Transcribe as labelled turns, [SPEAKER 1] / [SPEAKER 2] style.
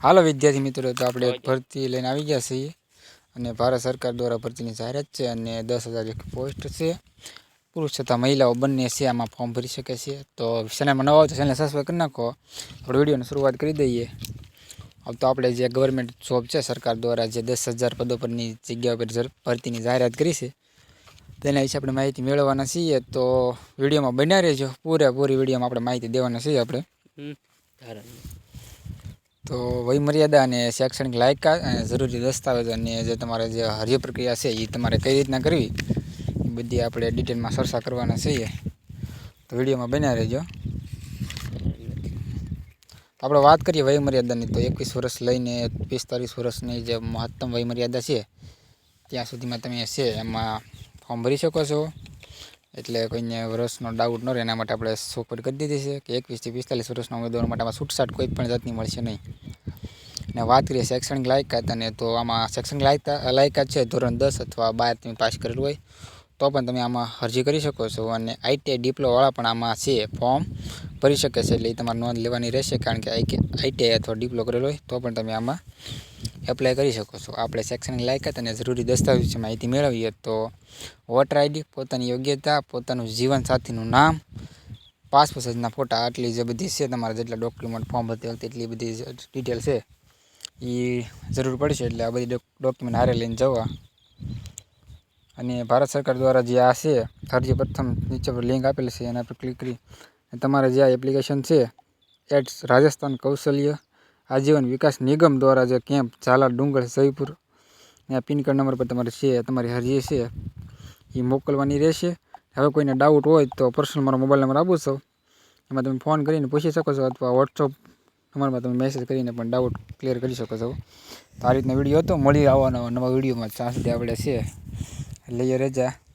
[SPEAKER 1] હાલો વિદ્યાર્થી મિત્રો તો આપણે એક ભરતી લઈને આવી ગયા છીએ અને ભારત સરકાર દ્વારા ભરતીની જાહેરાત છે અને દસ હજાર એક પોસ્ટ છે. પુરુષ તથા મહિલાઓ બંને છે આમાં ફોર્મ ભરી શકે છે. તો ચેનલમાં નવા હોય તો ચેનલ સબસ્ક્રાઈબ કરી નાખો. આપણે વિડીયોની શરૂઆત કરી દઈએ. હવે તો આપણે જે ગવર્મેન્ટ જોબ છે સરકાર દ્વારા જે દસ હજાર પદો પરની જગ્યા પર ભરતીની જાહેરાત કરી છે તેના વિશે આપણે માહિતી મેળવવાના છીએ. તો વિડીયોમાં બન્યા રહેજો. પૂરેપૂરી વિડીયોમાં આપણે માહિતી દેવાના છીએ આપણે. તો વયમર્યાદા અને શૈક્ષણિક લાયકાત અને જરૂરી દસ્તાવેજ અને જે તમારે જે હર્ય પ્રક્રિયા છે એ તમારે કઈ રીતના કરવી, એ બધી આપણે ડિટેલમાં ચર્ચા કરવાના છીએ. તો વિડીયોમાં બન્યા રહેજો. આપણે વાત કરીએ વયમર્યાદાની, તો એકવીસ વર્ષ લઈને પિસ્તાલીસ વર્ષની જે મહત્તમ વયમર્યાદા છે, ત્યાં સુધીમાં તમે છે, એમાં ફોર્મ ભરી શકો છો. એટલે કોઈને વર્ષનો ડાઉટ ન રહે, એના માટે આપણે સોપર કરી દીધી છે કે એકવીસથી પિસ્તાલીસ વર્ષના ઉમેદવારો માટે આમાં છૂટછાટ કોઈ પણ જાતની મળશે નહીં. અને વાત કરીએ શૈક્ષણિક લાયકાત અને તો આમાં શૈક્ષણિક લાયકા લાયકાત છે ધોરણ દસ અથવા બાર તમે પાસ કરેલું હોય, તો પણ તમે આમાં અરજી કરી શકો છો અને આઈટીઆઈ ડિપ્લોવાળા પણ આમાં છે ફોર્મ ભરી શકે છે. એટલે એ તમારે નોંધ લેવાની રહેશે, કારણ કે આઈટીઆઈ અથવા ડિપ્લો કરેલો હોય, તો પણ તમે આમાં એપ્લાય કરી શકો છો. આપણે શૈક્ષણિક લાયકાત અને જરૂરી દસ્તાવેજ માહિતી મેળવીએ તો વોટર આઈડી પોતાની યોગ્યતા, પોતાનું જીવનસાથીનું નામ પાસપોર્ટ સાઇઝના ફોટા આટલી જે બધી છે, તમારા જેટલા ડોક્યુમેન્ટ ફોર્મ ભરતી વખતે એટલી બધી ડિટેલ છે. એ જરૂર પડશે, એટલે આ બધી ડોક્યુમેન્ટ હારે લઈને જવા. અને ભારત સરકાર દ્વારા જે આ છે, અરજી પ્રથમ નીચે પર લિંક આપેલી છે, એના પર ક્લિક કરી. તમારે જે આ એપ્લિકેશન છે એટ્સ રાજસ્થાન કૌશલ્ય આજીવન વિકાસ નિગમ દ્વારા જે કેમ્પ ઝાલા, ડુંગર સહીપુર ત્યાં પિન કાર્ડ નંબર પર તમારે છે, તમારી અરજી છે એ મોકલવાની રહેશે. હવે કોઈને ડાઉટ હોય તો પર્સનલ મારો મોબાઈલ નંબર આપું છું. એમાં તમે ફોન કરીને પૂછી શકો છો અથવા વોટ્સઅપ નંબરમાં તમે મેસેજ કરીને પણ ડાઉટ ક્લિયર કરી શકો છો. તો આ રીતનો વીડિયો હતો. મળી આવવાનો નવા વિડીયોમાં. સુધી આપણે છે. લઈએ રજા.